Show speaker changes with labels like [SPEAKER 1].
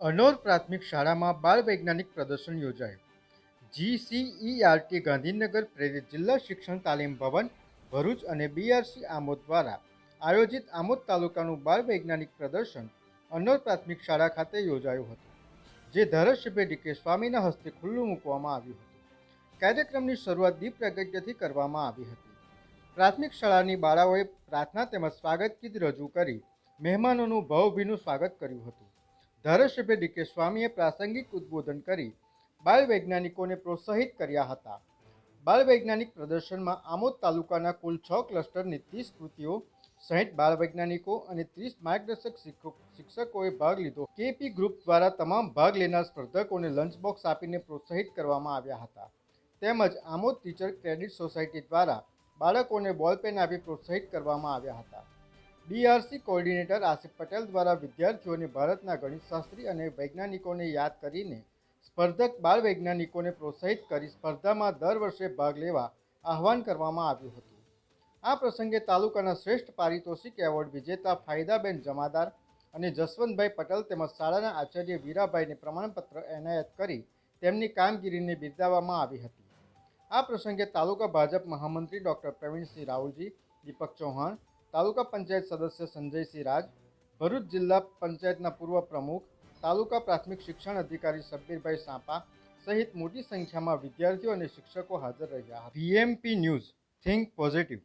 [SPEAKER 1] અનોર પ્રાથમિક શાળામાં બાળ વૈજ્ઞાનિક પ્રદર્શન યોજાયું. જીસીઈઆરટી ગાંધીનગર પ્રેરિત જિલ્લા શિક્ષણ તાલીમ ભવન, ભરૂચ અને બીઆરસી આમોદ દ્વારા આયોજિત આમોદ તાલુકાનું બાળ વૈજ્ઞાનિક પ્રદર્શન અનોર પ્રાથમિક શાળા ખાતે યોજાયું હતું, જે ધારાસભ્ય ડીકે સ્વામીના હસ્તે ખુલ્લું મૂકવામાં આવ્યું હતું. કાર્યક્રમની શરૂઆત દીપ પ્રગટ્યથી કરવામાં આવી હતી. પ્રાથમિક શાળાની બાળાઓએ પ્રાર્થના તેમજ સ્વાગત ગીત રજૂ કરી મહેમાનોનું ભાવભીનું સ્વાગત કર્યું હતું. ધારાસભ્ય ડીકે સ્વામીએ પ્રાસંગિક ઉદ્બોધન કરી બાળ વૈજ્ઞાનિકોને પ્રોત્સાહિત કર્યા હતા. બાળ વૈજ્ઞાનિક પ્રદર્શનમાં આમોદ તાલુકાના કુલ છ ક્લસ્ટરની ત્રીસ કૃતિઓ સહિત બાળ વૈજ્ઞાનિકો અને ત્રીસ માર્ગદર્શક શિક્ષકો, શિક્ષકોએ ભાગ લીધો. કેપી ગ્રુપ દ્વારા તમામ ભાગ લેનાર સ્પર્ધકોને લંચ બોક્સ આપીને પ્રોત્સાહિત કરવામાં આવ્યા હતા. તેમજ આમોદ ટીચર ક્રેડિટ સોસાયટી દ્વારા બાળકોને બોલપેન આપી પ્રોત્સાહિત કરવામાં આવ્યા હતા. બીઆરસી કોઓર્ડિનેટર આસિફ પટેલ દ્વારા વિદ્યાર્થીઓને ભારતના ગણિતશાસ્ત્રી અને વૈજ્ઞાનિકોને યાદ કરીને સ્પર્ધક બાળ વૈજ્ઞાનિકોને પ્રોત્સાહિત કરી સ્પર્ધામાં દર વર્ષે ભાગ લેવા આહવાન કરવામાં આવ્યું હતું. આ પ્રસંગે તાલુકાના શ્રેષ્ઠ પારિતોષિક એવોર્ડ વિજેતા ફાયદાબેન જમાદાર અને જસવંતભાઈ પટેલ તેમજ શાળાના આચાર્ય વીરાભાઈને પ્રમાણપત્ર એનાયત કરી તેમની કામગીરીને બિરદાવવામાં આવી હતી. આ પ્રસંગે તાલુકા ભાજપ મહામંત્રી ડૉક્ટર પ્રવીણસિંહ રાહુલજી, દીપક ચૌહાણ તાલુકા પંચાયત સદસ્ય સંજયસિંહ રાજ, ભરૂચ જિલ્લા પંચાયતના પૂર્વ પ્રમુખ, તાલુકા પ્રાથમિક શિક્ષણ અધિકારી સબ્બીરભાઈ સાંપા સહિત મોટી સંખ્યામાં વિદ્યાર્થીઓ અને શિક્ષકો હાજર રહ્યા વીએમપી ન્યૂઝ, થિંક પોઝિટિવ.